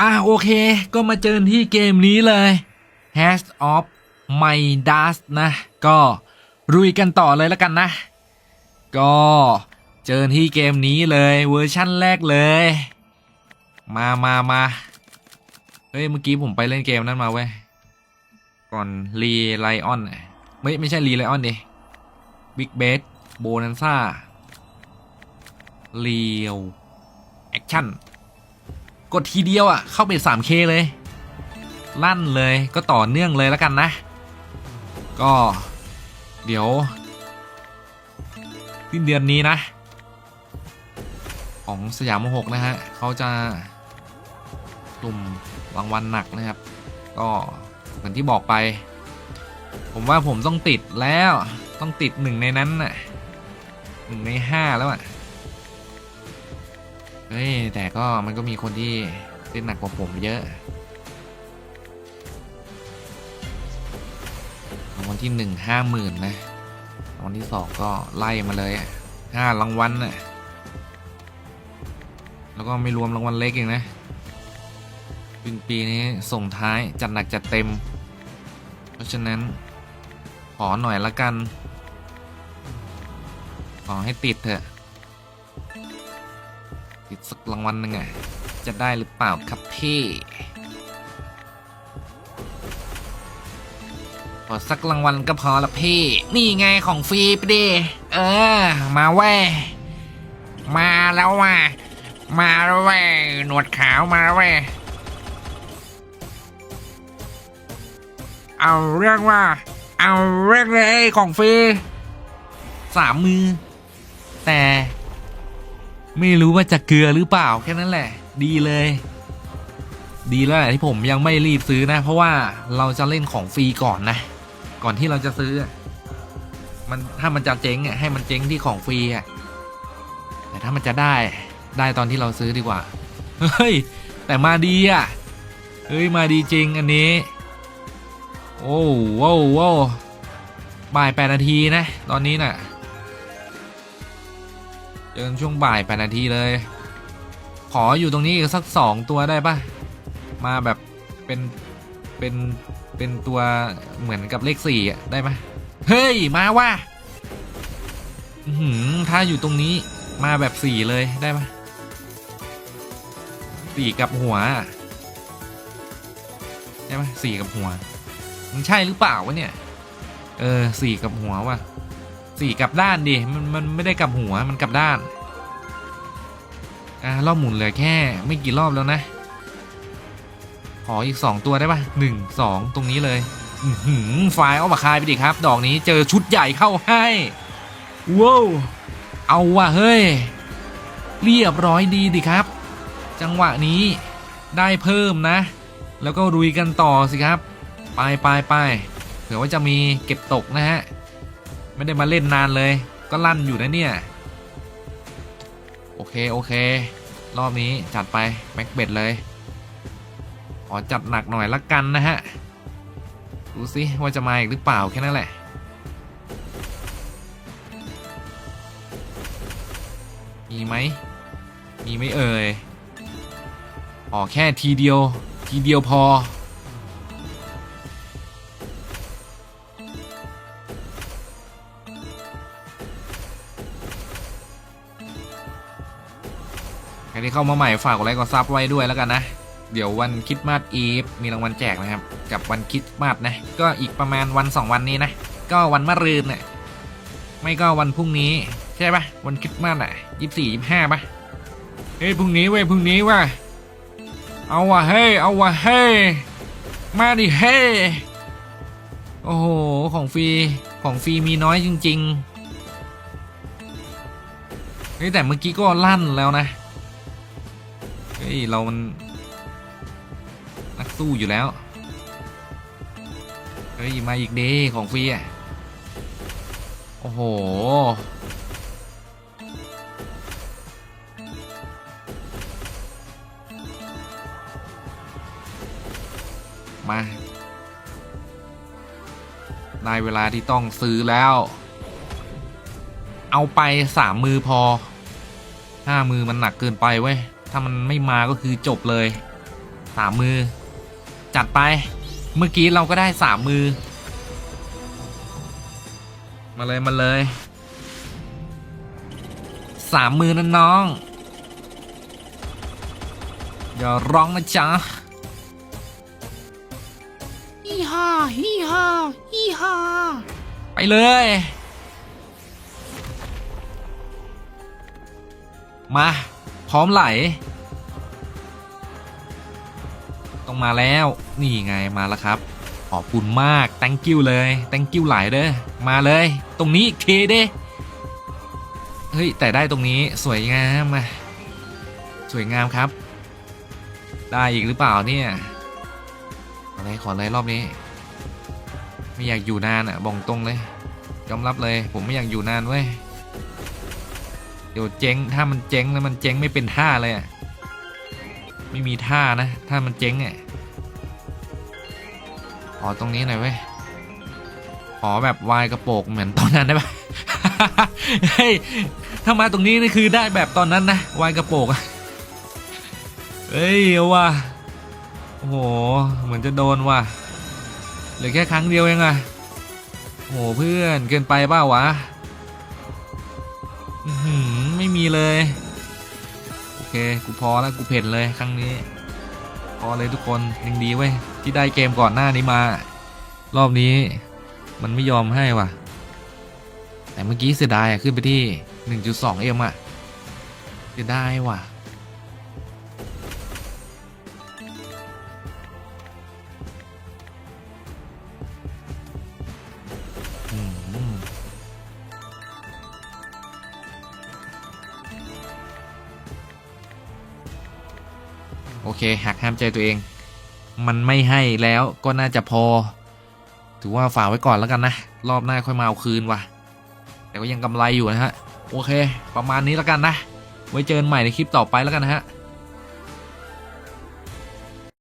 อะโอเค ก็มาเจอที่เกมนี้เลย h a s of My Dust นะ ก็รุยกันต่อเลยแล้วกันนะ ก็เจอที่เกมนี้เลยเวอร์ชั่นแรกเลย มามามาเฮ้ย เมื่อกี้ผมไปเล่นเกมนั้นมาเว้ย ก่อนรีไลออนไม่ไม่ใช่รีไลออนดิบิ๊กเบสโบนันซ่าเรียวแอคชั่น กดทีเดียวอะ เข้าไป 3K เลย ลั่นเลยก็ต่อเนื่องเลยแล้วกันนะ ก็เดี๋ยวสิ้นเดือนนี้นะ ของสยามหกนะฮะเขาจะกลุ่มรางวัลหนักนะครับ ก็เหมือนที่บอกไป ผมว่าผมต้องติดแล้วต้องติดหนึ่งในนั้นน่ะหนึ่งในห้าแล้วอะ เฮ้ยแต่ก็มันก็มีคนที่เล่นหนักกว่าผมเยอะรางวัลที่หนึ่งห้าหมื่นนะรางวัลที่สองก็ไล่มาเลยห้ารางวัลน่ะแล้วก็ไม่รวมรางวัลเล็กเองนะปีปีนี้ส่งท้ายจัดหนักจัดเต็ม เพราะฉะนั้นขอหน่อยละกัน ขอให้ติดเถอะ ติดสักรางวัลหนึ่งอะจะได้หรือเปล่าครับพี่ขอสักรางวัลก็พอละพี่ นี่ไงของฟรีไปดิเออ มาแว่มาแล้วว่ะมาแล้วแว่หนวดขาวมาแล้วแว่เอาเรื่องว่า เอาเรื่องเลยของฟรีสามมือ แต่ ไม่รู้ว่าจะเกลือหรือเปล่าแค่นั้นแหละ ดีเลย ดีแล้วแหละที่ผมยังไม่รีบซื้อนะ เพราะว่าเราจะเล่นของฟรีก่อนนะ ก่อนที่เราจะซื้อ มันถ้ามันจะเจ๊งอะให้มันเจ๊งที่ของฟรีอะแต่ถ้ามันจะได้ได้ตอนที่เราซื้อดีกว่า เฮ้ย แต่มาดีอะเฮ้ยมาดีจริงอันนี้ โอ้โว้วโว้วบ่ายแปดนาทีนะ ตอนนี้น่ะ อกันช่วงบ่ายแปดนาทีเลย ขออยู่ตรงนี้อีกสักสองตัวได้ปะมาแบบเป็นเป็นเป็นตัวเหมือนกับเลขสี่อะได้ไหมเฮ้ย มาว่ะอื้อหือถ้าอยู่ตรงนี้มาแบบสี่เลยได้ไหมสี่กับหัวได้ไหมสี่กับหัวมันใช่หรือเปล่าวะเนี่ย เออสี่กับหัวว่ะ สี่กลับด้านดิมันมันไม่ได้กลับหัวมันกลับด้านอ่ารอบหมุนเหลือแค่ไม่กี่รอบแล้วนะ ขออีกสองตัวได้ปะหนึ่งสองตรงนี้เลยหือไฟล์เอามาคายไปดิครับ ดอกนี้เจอชุดใหญ่เข้าให้ว้าวเอาว่ะเฮ้ย เรียบร้อยดีดิครับ จังหวะนี้ได้เพิ่มนะ แล้วก็รุยกันต่อสิครับ ไปไปไปเผื่อว่าจะมีเก็บตกนะฮะ ไม่ได้มาเล่นนานเลย ก็ลั่นอยู่นะเนี่ย โอเค โอเค รอบนี้จัดไป แม็กเบ็ดเลยขอจัดหนักหน่อยละกันนะฮะ ดูสิว่าจะมาอีกหรือเปล่าแค่นั้นแหละ มีไหม มีไหมเอ่ยขอแค่ทีเดียว ทีเดียวพอ ที่เข้ามาใหม่ฝากกดไลค์กดซับไว้ด้วยแล้วกันนะ เดี๋ยววันคริสต์มาสอีฟมีรางวัลแจกนะครับ กับวันคริสต์มาสนะ ก็อีกประมาณวัน 2 วันนี้นะ ก็วันมะรืนน่ะไม่ก็วันพรุ่งนี้ใช่ปะวันคริสต์มาสอะยี่สี่ยี่ห้าปะเฮ้ยพรุ่งนี้เว้ยพรุ่งนี้ว่ะเอาว่ะเฮ้ยเอาว่ะเฮ้ยมาดิเฮ้ยโอ้โหของฟรีของฟรีมีน้อยจริงๆเฮ้ยแต่เมื่อกี้ก็ลั่นแล้วนะ ฮ้ย เรามัน นักสู้อยู่แล้ว เฮ้ย มาอีกเดยของฟรีอะ โอ้โห มา ได้เวลาที่ต้องซื้อแล้ว เอาไปสามมือพอห้ามือมันหนักเกินไปเว้ย ถ้ามันไม่มาก็คือจบเลยสามมือ จัดไป เมื่อกี้เราก็ได้สามมือ มาเลยมาเลยสามมือนะน้องอย่าร้องนะจ๊ะฮีฮ่าฮีฮ่าฮีฮ่าไปเลย มา พร้อมไหล ต้องมาแล้ว นี่ไงมาแล้วครับ ขอบคุณมาก thank you เลย thank you หลายเด้อ มาเลย ตรงนี้อีกทีเด้เฮ้ย แต่ได้ตรงนี้สวยงามอะสวยงามครับ ได้อีกหรือเปล่าเนี่ย ขอเลยขอเลยรอบนี้ ไม่อยากอยู่นานอะบอกตรงเลยยอมรับเลย ผมไม่อยากอยู่นานเว้ย เดี๋ยวเจ๊งถ้ามันเจ๊งแล้วมันเจ๊งไม่เป็นท่าเลยอะไม่มีท่านะ ถ้ามันเจ๊งอะขอตรงนี้หน่อยเว้ยขอแบบวายกระโปกเหมือนตอนนั้นได้ปะเฮ้ยถ้ามาตรงนี้นี่คือได้แบบตอนนั้นนะวายกระโปกเฮ้ยว่ะโอ้โหเหมือนจะโดนว่ะเหลือแค่ครั้งเดียวเองอะโหเพื่อนเกินไปเปล่าวะ มีเลย โอเค กูพอแล้วกูเผ็ดเลยครั้งนี้ พอเลยทุกคนยังดีเว้ย ที่ได้เกมก่อนหน้านี้มา รอบนี้ มันไม่ยอมให้ว่ะ แต่เมื่อกี้เสียดายอะขึ้นไปที่ 1.2เอ็มอะเสียดายว่ะ โอเคหักห้ามใจตัวเอง มันไม่ให้แล้วก็น่าจะพอ ถือว่าฝากไว้ก่อนแล้วกันนะ รอบหน้าค่อยมาเอาคืนว่ะ แต่ก็ยังกำไรอยู่นะฮะ โอเค ประมาณนี้แล้วกันนะ ไว้เจอกันใหม่ในคลิปต่อไปแล้วกันนะฮะ